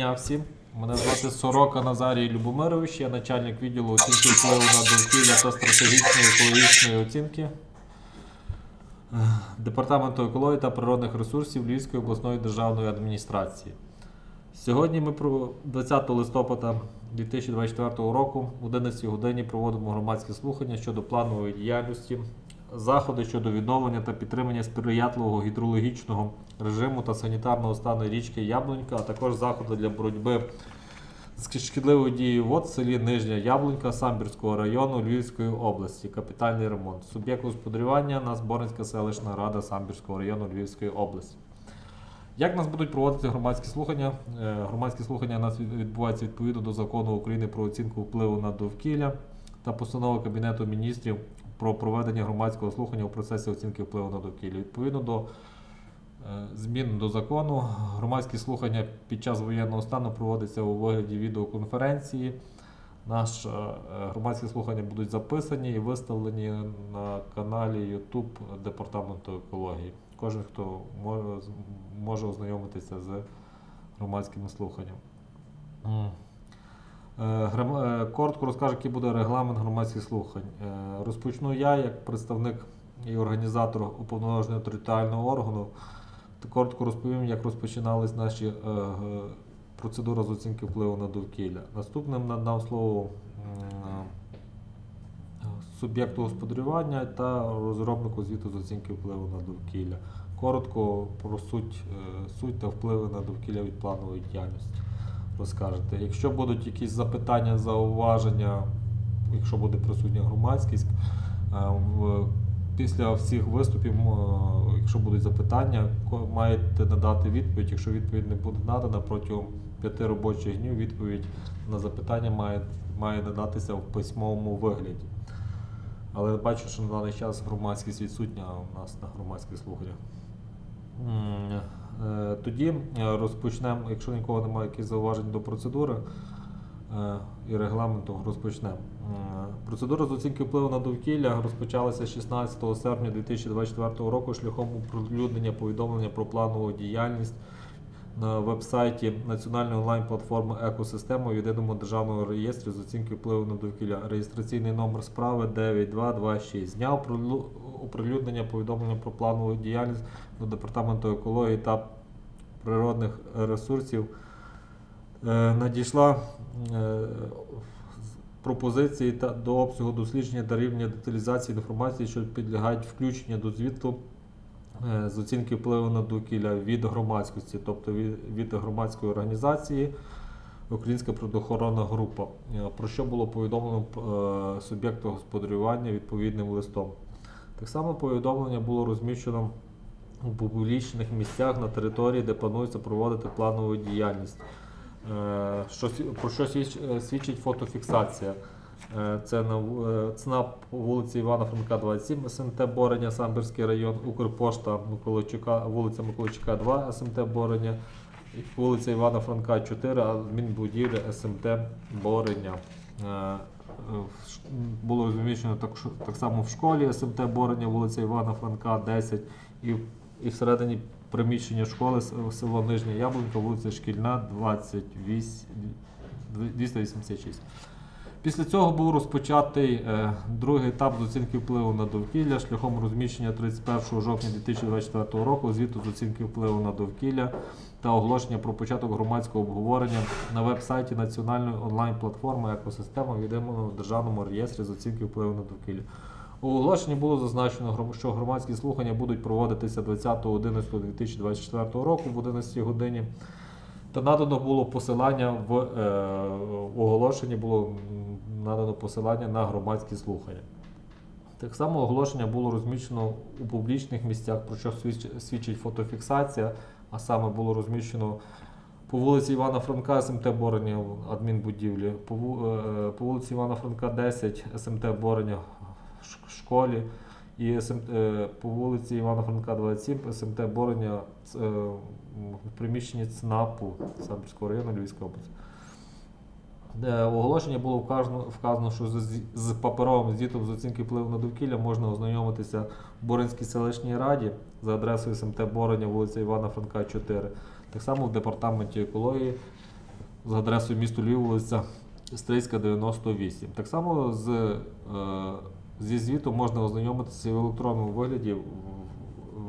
Дня всім. Мене звати Сорока Назарій Любомирович, я начальник відділу оцінки впливу на довкілля та стратегічної екологічної оцінки Департаменту екології та природних ресурсів Львівської обласної державної адміністрації. Сьогодні ми 20 листопада 2024 року в 11 годині проводимо громадські слухання щодо планової діяльності, заходи щодо відновлення та підтримання сприятливого гідрологічного режиму та санітарного стану річки Яблунька, а також заходи для боротьби з шкідливою дією вод в селі Нижня Яблунька Самбірського району Львівської області. Капітальний ремонт. Суб'єкт господарювання нас Боринська селищна рада Самбірського району Львівської області. Як нас будуть проводити громадські слухання? Е, Громадські слухання у нас відбуваються відповідно до закону України про оцінку впливу на довкілля та постанови Кабінету міністрів про проведення громадського слухання у процесі оцінки впливу на довкілля. Відповідно до е, змін до закону, громадські слухання під час воєнного стану проводяться у вигляді відеоконференції. Наші е, громадські слухання будуть записані і виставлені на каналі YouTube Департаменту екології. Кожен, хто може, може ознайомитися з громадськими слуханнями. Е, е, Коротко розкажу, який буде регламент громадських слухань. Е, Розпочну я як представник і організатор уповноваженого територіального органу. Коротко розповім, як розпочинались наші процедури з оцінки впливу на довкілля. Наступним надам слово суб'єкту господарювання та розробнику звіту з оцінки впливу на довкілля. Коротко про суть, суть та впливи на довкілля від планової діяльності розкажете. Якщо будуть якісь запитання, зауваження, якщо буде присутня громадськість, е, після всіх виступів, е, якщо будуть запитання, маєте надати відповідь. Якщо відповідь не буде надана протягом п'яти робочих днів, відповідь на запитання має, має надатися в письмовому вигляді. Але бачу, що на даний час громадськість відсутня у нас на громадських слуханнях. Е, Тоді е, розпочнемо, якщо нікого немає якихось зауважень до процедури е, і регламенту, розпочнемо. Процедура з оцінки впливу на довкілля розпочалася 16 серпня 2024 року шляхом оприлюднення повідомлення про планову діяльність веб-сайті Національної онлайн-платформи Екосистема в єдиному державному реєстрі з оцінки впливу на довкілля. Реєстраційний номер справи 9226. Зняв прилю- оприлюднення повідомлення про планову діяльність до Департаменту екології та природних ресурсів. Е, Надійшла е, пропозиції та до обсягу дослідження та рівня деталізації інформації, що підлягають включення до звіту з оцінки впливу на довкілля від громадськості, тобто від, громадської організації Українська природоохоронна група, е, про що було повідомлено е, суб'єкту господарювання відповідним листом. Так само повідомлення було розміщено у публічних місцях на території, де планується проводити планову діяльність. Е, про що свідч- е, свідчить фотофіксація? Е, Це на е, ЦНАП вулиці Івана Франка, 27, СМТ Борення, Самбірський район, Укрпошта Миколайчука, вулиця Миколайчука, 2, СМТ Борення, вулиця Івана Франка, 4, адмінбудівля СМТ Борення. Е, Було розміщено так, так само в школі СМТ Борення, вулиця Івана Франка, 10, і, і всередині приміщення школи село Нижня Яблунька, вулиця Шкільна, 28, 286. Після цього був розпочатий е, другий етап з оцінки впливу на довкілля шляхом розміщення 31 жовтня 2024 року звіту з оцінки впливу на довкілля та оголошення про початок громадського обговорення на веб-сайті Національної онлайн-платформи Екосистема в державному реєстрі з оцінки впливу на довкілля. У оголошенні було зазначено, що громадські слухання будуть проводитися 20.11.2024 року в 11 годині. Та надано було посилання в, е, оголошенні було надано посилання на громадські слухання. Так само оголошення було розміщено у публічних місцях, про що свідч- свідчить фотофіксація, а саме було розміщено по вулиці Івана Франка, СМТ Борення, адмінбудівлі, по, е, по вулиці Івана Франка, 10, СМТ Борення в школі, і е, по вулиці Івана Франка, 27, СМТ Борення м, в приміщенні ЦНАПу Самбірського району Львівської області. Е, В оголошенні було вказано, вказано що з, з паперовим звітом з оцінки впливу на довкілля можна ознайомитися в Боринській селищній раді за адресою СМТ Бороня, вулиця Івана Франка, 4. Так само в департаменті екології з адресою місто Львів, вулиця Стрийська, 98. Так само з, е, зі звіту можна ознайомитися в електронному вигляді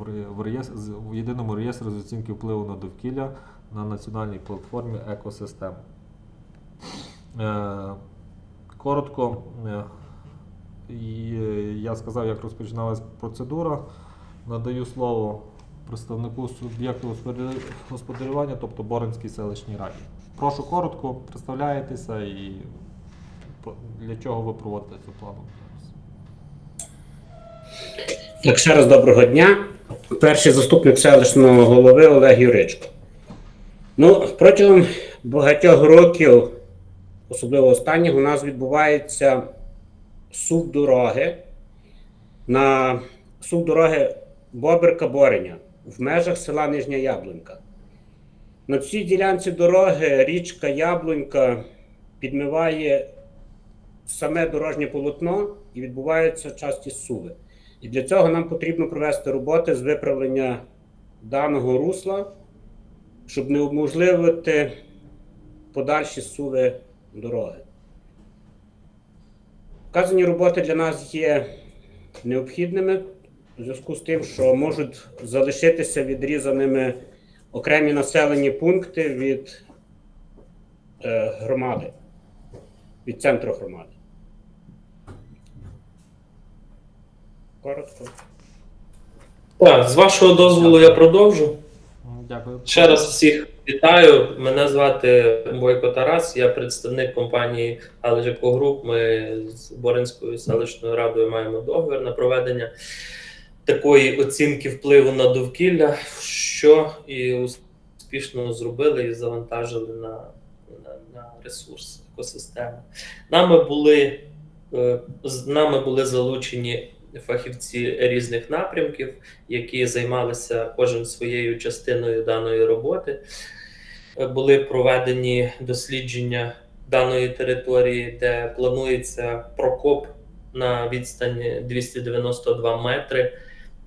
в, в, ре- в, єдиному реєстрі з оцінки впливу на довкілля на національній платформі екосистем. Е, коротко, е, я сказав, як розпочиналась процедура. Надаю слово представнику суб'єкту господарювання, тобто Боринській селищній раді. Прошу коротко, представляєтеся і для чого ви проводите цю плану. Так, ще раз доброго дня. Перший заступник селищного голови Олег Юричко. Ну, протягом багатьох років, особливо останніх, у нас відбувається сув дороги на сув дороги Боберка Бореня в межах села Нижня Яблунька. На цій ділянці дороги річка Яблунька підмиває саме дорожнє полотно і відбуваються часті суви. І для цього нам потрібно провести роботи з виправлення даного русла, щоб не уможливити подальші суви дороги. Вказані роботи для нас є необхідними у зв'язку з тим, що можуть залишитися відрізаними окремі населені пункти від е, громади, від центру громади. Коротко. Так, з вашого дозволу я продовжу. Дякую. Ще раз всіх вітаю. Мене звати Бойко Тарас, я представник компанії Алежико Груп. Ми з Боринською селищною радою маємо договір на проведення такої оцінки впливу на довкілля, що і успішно зробили і завантажили на, на, на ресурс екосистеми. Нами були, е, з нами були залучені фахівці різних напрямків які займалися кожен своєю частиною даної роботи. Е, Були проведені дослідження даної території, де планується прокоп на відстані 292 метри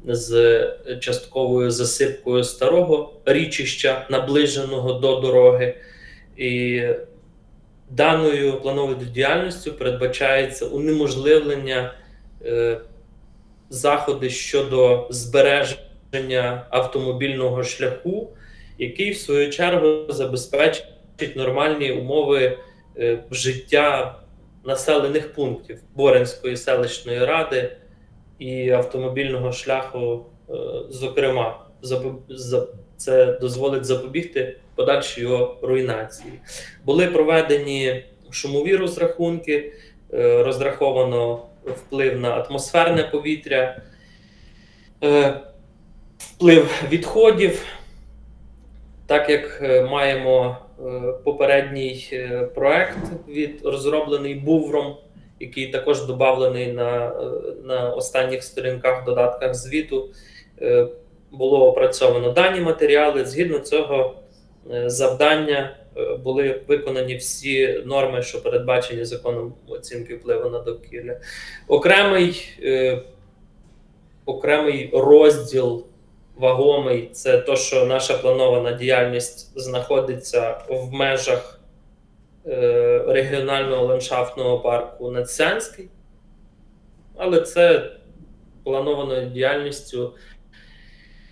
з частковою засипкою старого річища, наближеного до дороги. І даною плановою діяльністю передбачається унеможливлення е, заходи щодо збереження автомобільного шляху, який в свою чергу забезпечить нормальні умови е, життя населених пунктів Боринської селищної ради і автомобільного шляху, е, зокрема, це дозволить запобігти подальшій його руйнації. Були проведені шумові розрахунки, е, розраховано вплив на атмосферне повітря, е, вплив відходів. Так як е, маємо е, попередній проект від розроблений Бувром, який також додавлений на, на останніх сторінках, додатках звіту, було опрацьовано дані матеріали. Згідно цього завдання е, були виконані всі норми, що передбачені законом оцінки впливу на довкілля. Окремий, е, окремий розділ вагомий це то, що наша планована діяльність знаходиться в межах е, регіонального ландшафтного парку Надсянський, але це планованою діяльністю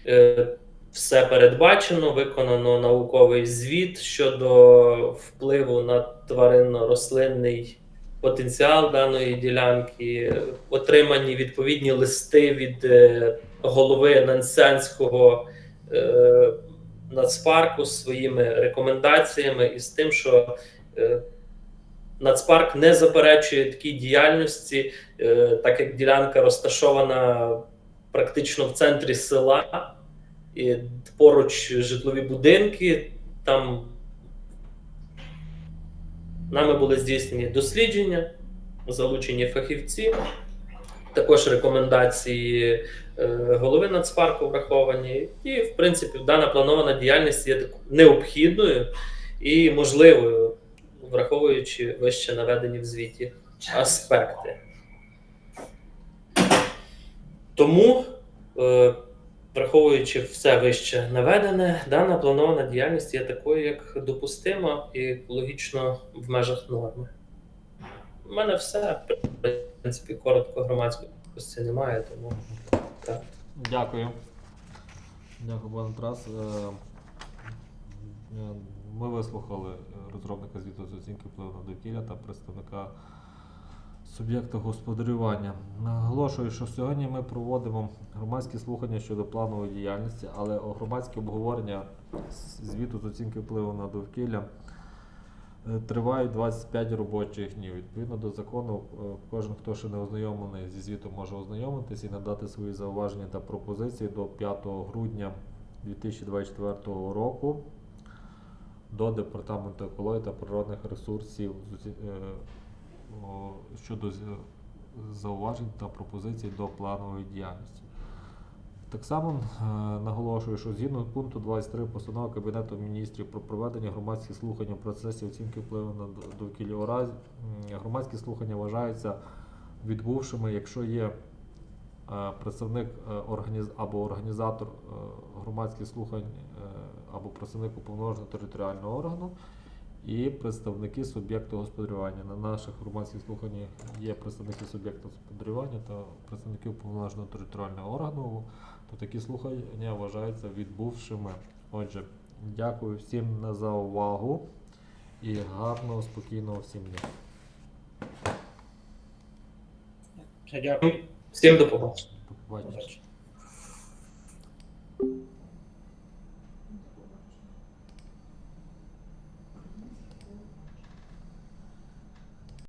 е, все передбачено, виконано науковий звіт щодо впливу на тваринно-рослинний потенціал даної ділянки, отримані відповідні листи від е, голови Нансянського е, нацпарку з своїми рекомендаціями і з тим, що е, Нацпарк не заперечує такій діяльності, так як ділянка розташована практично в центрі села, поруч житлові будинки. Там нами були здійснені дослідження, залучені фахівці, також рекомендації е, голови Нацпарку враховані. І, в принципі, дана планована діяльність є необхідною і можливою, враховуючи вище наведені в звіті аспекти. Тому е, Враховуючи все вище наведене, дана планована діяльність є такою, як допустима і екологічно в межах норми. У мене все. В принципі, коротко громадськості немає, тому так. Дякую. Дякую, пане Тарас. Е, е, Ми вислухали розробника звіту з оцінки впливу на довкілля та представника суб'єкта господарювання. Наголошую, що сьогодні ми проводимо громадські слухання щодо планової діяльності, але громадське обговорення звіту з оцінки впливу на довкілля е, тривають 25 робочих днів. Відповідно до закону, е, кожен, хто ще не ознайомлений зі звітом, може ознайомитися і надати свої зауваження та пропозиції до 5 грудня 2024 року до Департаменту екології та природних ресурсів е, щодо зауважень та пропозицій до планової діяльності. Так само е, наголошую, що згідно пункту 23 постанови Кабінету міністрів про проведення громадських слухань у процесі оцінки впливу на довкілля громадські слухання вважаються відбувшими, якщо є е, представник е, або організатор е, громадських слухань е, або представник уповноваженого територіального органу представники суб'єкту господарювання. На наших громадських слуханнях є представники суб'єкту господарювання та представники уповноваженого територіального органу, то такі слухання вважаються відбувшими. Отже, дякую всім за увагу і гарного, спокійного всім дня. Дякую. Всім до побачення. До побачення. Побачення.